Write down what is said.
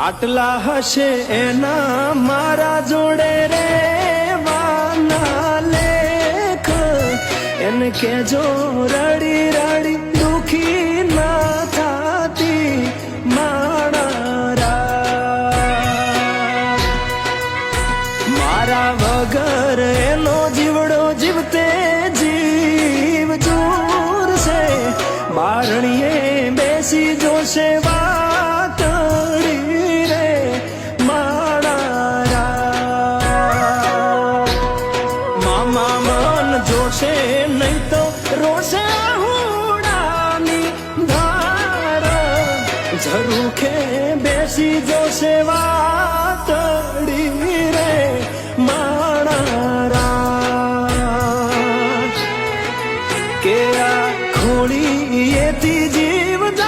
આટલા હશે એના મારા જોડે રે વાના લેખ. એને કેજો રડી રડી, દુખી ના થાતી માણા મારા વગર એનો જીવડો જીવતે જીવ દૂર છે બારણીએ બેસી જોશે જોશે નહીં તો રોશે હુડાની ધાર. ઝરૂખે બેસી જોશે વાતડી રે માણારા. કે આ ખોળી એથી જી